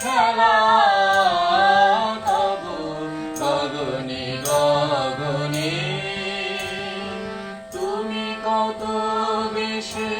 খেলা তব গগনে তুমি কত বেশি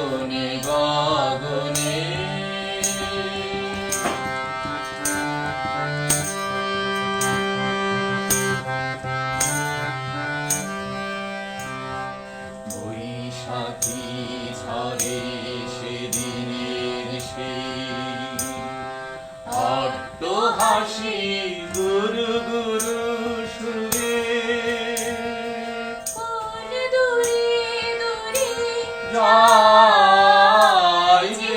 গগনে গগনে। বৈশাখী ঝরে সেদিনের সেই অট্ট হাসি যায় যে